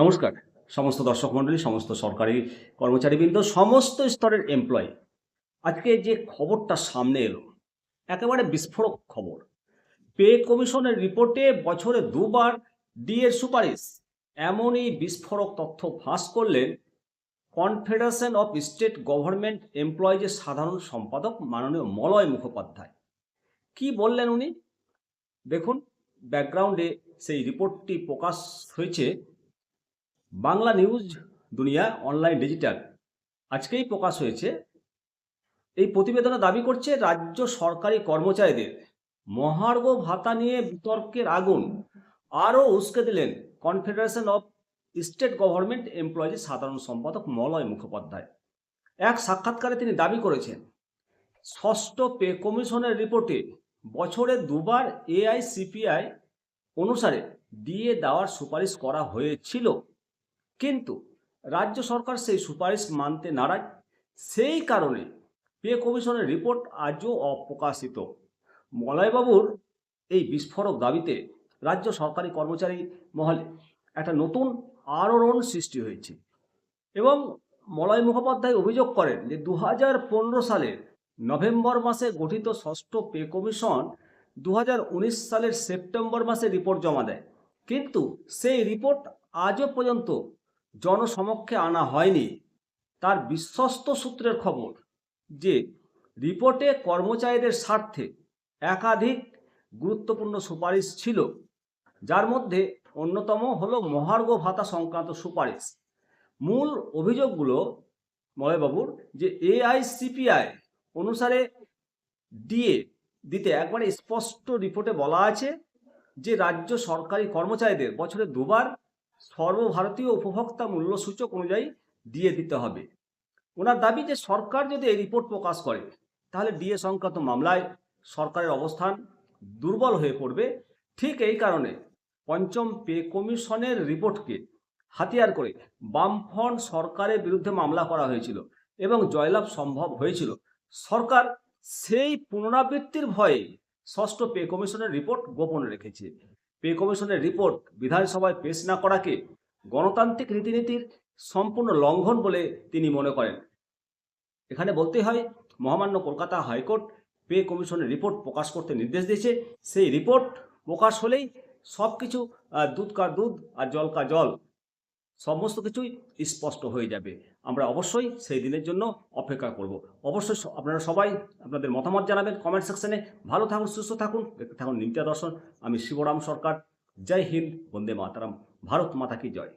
নমস্কার। সমস্ত দর্শক মণ্ডলী, সমস্ত সরকারি কর্মচারীবৃন্দ, সমস্ত স্তরের এমপ্লয়ি আজকে যে খবরটা সামনে এলো, একেবারে বিস্ফোরক খবর। পে কমিশনের রিপোর্টে বছরে দুবার ডিএর সুপারিশ। এমনই বিস্ফোরক তথ্য ফাঁস করলেন কনফেডারেশন অফ স্টেট গভর্নমেন্ট এমপ্লয়িজের সাধারণ সম্পাদক মাননীয় মলয় মুখোপাধ্যায়। কি বললেন উনি? দেখুন ব্যাকগ্রাউন্ডে সেই রিপোর্টটি প্রকাশ হয়েছে। Bangla news Duniya online digital. আজকেই প্রকাশ হয়েছে। এই প্রতিবেদনে দাবি করছে, রাজ্য সরকারি কর্মচারীদের মহার্ঘ ভাতা নিয়ে বিতর্কের আগুন। আরও উস্কে দিলেন confederation of state government employees সাধারণ সম্পাদক মলয় মুখোপাধ্যায়। এক সাক্ষাৎকারে তিনি দাবি করেছেন, ষষ্ঠ পে কমিশনের রিপোর্টে বছরে দুবার এআইসিপিআই অনুসারে দিয়ে দেওয়ার সুপারিশ করা হয়েছিল। কিন্তু রাজ্য সরকার সেই সুপারিশ মানতে নারাজ। সেই কারণে পে কমিশনের রিপোর্ট আজও অপ্রকাশিত। মলয়বাবুর এই বিস্ফোরক দাবিতে রাজ্য সরকারি কর্মচারী মহলে একটা নতুন আলোড়ন সৃষ্টি হয়েছে এবং মলয় মুখোপাধ্যায় অভিযোগ করেন যে দু সালের নভেম্বর মাসে গঠিত ষষ্ঠ পে কমিশন দু হাজার উনিশ সালের সেপ্টেম্বর মাসে রিপোর্ট জমা দেয়। কিন্তু সেই রিপোর্ট আজও পর্যন্ত জনসমক্ষে আনা হয়নি। তার বিশ্বস্ত সূত্রের খবর যে, রিপোর্টে কর্মচারীদের স্বার্থে একাধিক গুরুত্বপূর্ণ সুপারিশ ছিল। যার মধ্যে অন্যতম হলো মহার্ঘ ভাতা সংক্রান্ত সুপারিশ। মূল অভিযোগগুলো মলয়বাবুর যে, এআইসিপিআই অনুসারে ডিএ দিতে একবারে স্পষ্ট রিপোর্টে বলা আছে যে, রাজ্য সরকারি কর্মচারীদের বছরে দুবার সর্বভারতীয় উপভোক্তা মূল্য সূচক অনুযায়ী দিয়ে দিতে হবে। ওনার দাবি যে সরকার যদি এই রিপোর্ট প্রকাশ করে, তাহলে ডিএ সংক্রান্ত মামলায় সরকারের অবস্থান দুর্বল হয়ে পড়বে। ঠিক এই কারণে পঞ্চম পে কমিশনের রিপোর্টকে হাতিয়ার করে বামফ্রন্ট সরকারের বিরুদ্ধে মামলা করা হয়েছিল এবং জয়লাভ সম্ভব হয়েছিল। সরকার সেই পুনরাবৃত্তির ভয়ে ষষ্ঠ পে কমিশনের রিপোর্ট গোপন রেখেছে। পে কমিশনের রিপোর্ট বিধানসভায় পেশ না করাকে গণতান্ত্রিক রীতিনীতির সম্পূর্ণ লঙ্ঘন বলে তিনি মনে করেন। এখানে বলতে হয়, মহামান্য কলকাতা হাইকোর্ট পে কমিশনের রিপোর্ট প্রকাশ করতে নির্দেশ দিয়েছে। সেই রিপোর্ট প্রকাশ হলেই সব কিছু দুধ কা দুধ আর জল কা জল সমস্ত কিছুই স্পষ্ট হয়ে যাবে। আমরা অবশ্যই সেই দিনের জন্য অপেক্ষা করব। অবশ্যই আপনারা সবাই আপনাদের মতামত জানাবেন কমেন্ট সেকশনে ভালো থাকুন, সুস্থ থাকুন থাকুন নিমতা দর্শন আমি শিবরাম সরকার। জয় হিন্দ, বন্দে মাতারাম। ভারত মাতা কি জয়।